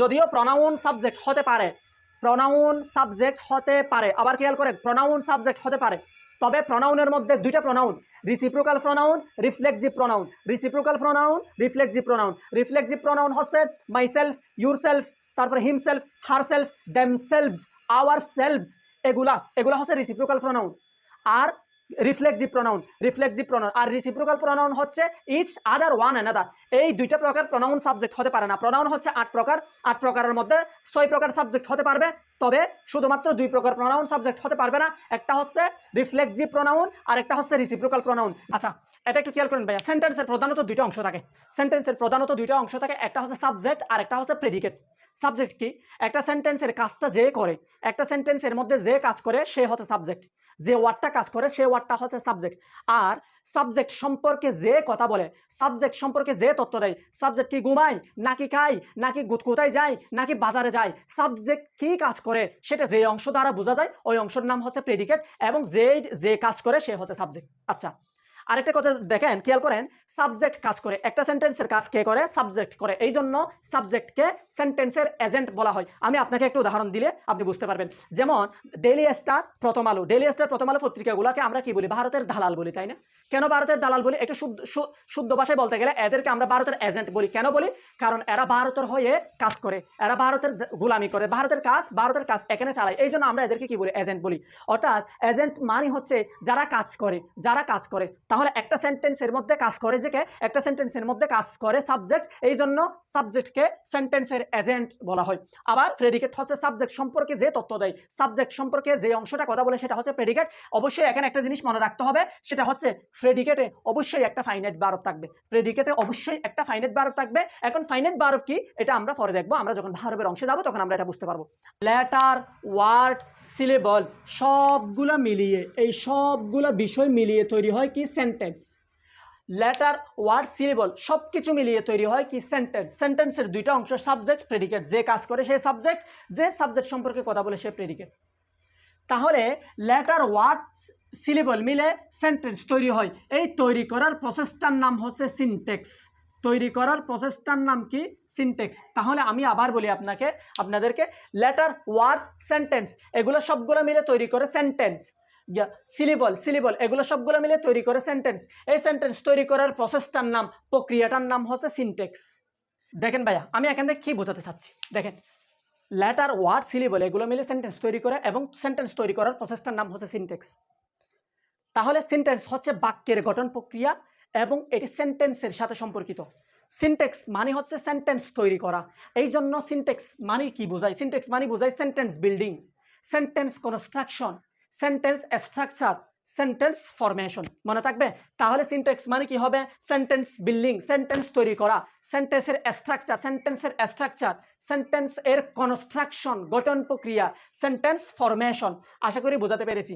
যদিও pronoun subject হতে পারে প্রনাউন সাবজেক্ট হতে পারে। আবার খেয়াল করে প্রনাউন সাবজেক্ট হতে পারে। তবে প্রনাউনের মধ্যে দুইটা pronoun reciprocal pronoun reflexive pronoun reciprocal pronoun reflexive pronoun reflexive pronoun হচ্ছে মাই সেলফ ইউর সেলফ তারপরে himself herself themselves ourselves এগুলা এগুলা হচ্ছে রিসিপ্রোকাল প্রনাউন আর রিফ্লেক্সিভ প্রনাউন রিফ্লেক্সিভ প্রনাউন আর রিসিপ্রোকাল প্রনাউন হচ্ছে each other one another এই দুইটা প্রকার প্রনাউন সাবজেক্ট হতে পারে না। প্রনাউন হচ্ছে আট প্রকার। আট প্রকারের মধ্যে ছয় প্রকার সাবজেক্ট হতে পারবে। তবে শুধুমাত্র দুই প্রকার প্রনাউন সাবজেক্ট হতে পারবে না। একটা হচ্ছে রিফ্লেক্সিভ প্রনাউন আর একটা হচ্ছে রিসিপ্রোকাল প্রনাউন আচ্ছা এটা একটু খেয়াল করেন ভাইয়া। সেন্টেন্সের প্রধানত দুইটা অংশ থাকে। সেন্টেন্সের প্রধানত দুইটা অংশ থাকে। একটা হচ্ছে সাবজেক্ট আর একটা হচ্ছে প্রেডিকেট সাবজেক্ট কি? একটা সেন্টেন্সের কাজটা যে করে, একটা সেন্টেন্সের মধ্যে যে কাজ করে, সে হচ্ছে সাবজেক্ট যে ওয়ার্ডটা কাজ করে, সে ওয়ার্ডটা হচ্ছে সাবজেক্ট আর সাবজেক্ট সম্পর্কে যে কথা বলে সাবজেক্ট সম্পর্কে যে তথ্য দেয় সাবজেক্ট কি ঘুমায়, নাকি খায়, নাকি গুতকুতায় যায়, নাকি বাজারে যায় সাবজেক্ট কি কাজ করে, সেটা যে অংশ দ্বারা বোঝা যায়, ওই অংশের নাম হচ্ছে প্রেডিকেট এবং যে যে কাজ করে, সে হচ্ছে সাবজেক্ট আচ্ছা আরেকটা কথা দেখেন, খেয়াল করেন সাবজেক্ট কাজ করে। একটা সেন্টেন্সের কাজ কে করে? সাবজেক্ট করে। এই জন্য সাবজেক্টকে সেন্টেন্সের এজেন্ট বলা হয়। আমি আপনাকে একটু উদাহরণ দিলে আপনি বুঝতে পারবেন। যেমন ডেলি স্টার প্রথম আলো। ডেলি স্টার প্রথম আলো পত্রিকাগুলোকে আমরা কি বলি? ভারতের দালাল বলি, তাই না? কেন ভারতের দালাল বলি? একটু শুদ্ধ শুদ্ধ ভাষায় বলতে গেলে এদেরকে আমরা ভারতের এজেন্ট বলি। কেন বলি? কারণ এরা ভারতের হয়ে কাজ করে। এরা ভারতের গোলামি করে। ভারতের কাজ ভারতের কাজ এখানে চালায়। এই জন্য আমরা এদেরকে কি বলি? এজেন্ট বলি। অর্থাৎ এজেন্ট মানে হচ্ছে যারা কাজ করে, যারা কাজ করে তাহলে একটা সেন্টেন্সের মধ্যে কাজ করে যে কে? একটা সেন্টেন্সের মধ্যে কাজ করে সাবজেক্ট এই জন্য সাবজেক্টকে সেন্টেন্সের এজেন্ট বলা হয়। আবার প্রেডিকেট হচ্ছে সাবজেক্ট সম্পর্কে যে তথ্য দেয়। সাবজেক্ট সম্পর্কে যে অংশটা কথা বলে সেটা হচ্ছে প্রেডিকেট অবশ্যই এখানে একটা জিনিস মনে রাখতে হবে, সেটা হচ্ছে প্রেডিকেটে অবশ্যই একটা ফাইনাইট বারব থাকবে। প্রেডিকেটে অবশ্যই একটা ফাইনাইট বারব থাকবে। এখন ফাইনাইট বারব কি? এটা আমরা পরে দেখব। আমরা যখন ভারবের অংশে যাব, তখন আমরা এটা বুঝতে পারব। লেটার ওয়ার্ড সিলেবল সবগুলো মিলিয়ে, এই সবগুলো বিষয় মিলিয়ে তৈরি হয় কি? সেন্টেন্স লেটার ওয়ার্ড সিলেবল সব কিছু মিলিয়ে তৈরি হয় কি সেন্টেন্স সেন্টেন্সের দুইটা অংশ সাবজেক্ট প্রেডিকেট যে কাজ করে সে সাবজেক্ট যে সাবজেক্ট সম্পর্কে কথা বলে সে প্রেডিকেট তাহলে লেটার ওয়ার্ড সিলেবল মিলে সেন্টেন্স তৈরি হয়। এই তৈরি করার প্রসেসটার নাম হচ্ছে সিনটেক্স তৈরি করার প্রসেসটার নাম কি? সিনটেক্স তাহলে আমি আবার বলি আপনাকে, আপনাদেরকে লেটার ওয়ার্ড সেন্টেন্স এগুলো সবগুলো মিলে তৈরি করে সেন্টেন্স সিলিবল সিলিবল এগুলো সবগুলো মিলে তৈরি করে সেন্টেন্স এই সেন্টেন্স তৈরি করার প্রসেসটার নাম, প্রক্রিয়াটার নাম হচ্ছে সিনটেক্স দেখেন ভাইয়া, আমি এখান থেকে কী বোঝাতে চাচ্ছি? দেখেন লেটার ওয়ার্ড সিলিবল এগুলো মিলে সেন্টেন্স তৈরি করে এবং সেন্টেন্স তৈরি করার প্রসেসটার নাম হচ্ছে সিনটেক্স তাহলে সেন্টেন্স হচ্ছে বাক্যের গঠন প্রক্রিয়া এবং এটি সেন্টেন্সের সাথে সম্পর্কিত। সিনটেক্স মানে হচ্ছে সেন্টেন্স তৈরি করা। এই জন্য সিনটেক্স মানে কি বোঝায়? সিনটেক্স মানে বোঝায় sentence building sentence construction sentence structure sentence formation মনে থাকবে? তাহলে সিনটেক্স মানে কি হবে? সেন্টেন্স বিল্ডিং সেন্টেন্স তৈরি করা। সেন্টেন্সের স্ট্রাকচার সেন্টেন্সের স্ট্রাকচার সেন্টেন্স এর কনস্ট্রাকশন গঠন প্রক্রিয়া সেন্টেন্স ফরমেশন আশা করি বোঝাতে পেরেছি।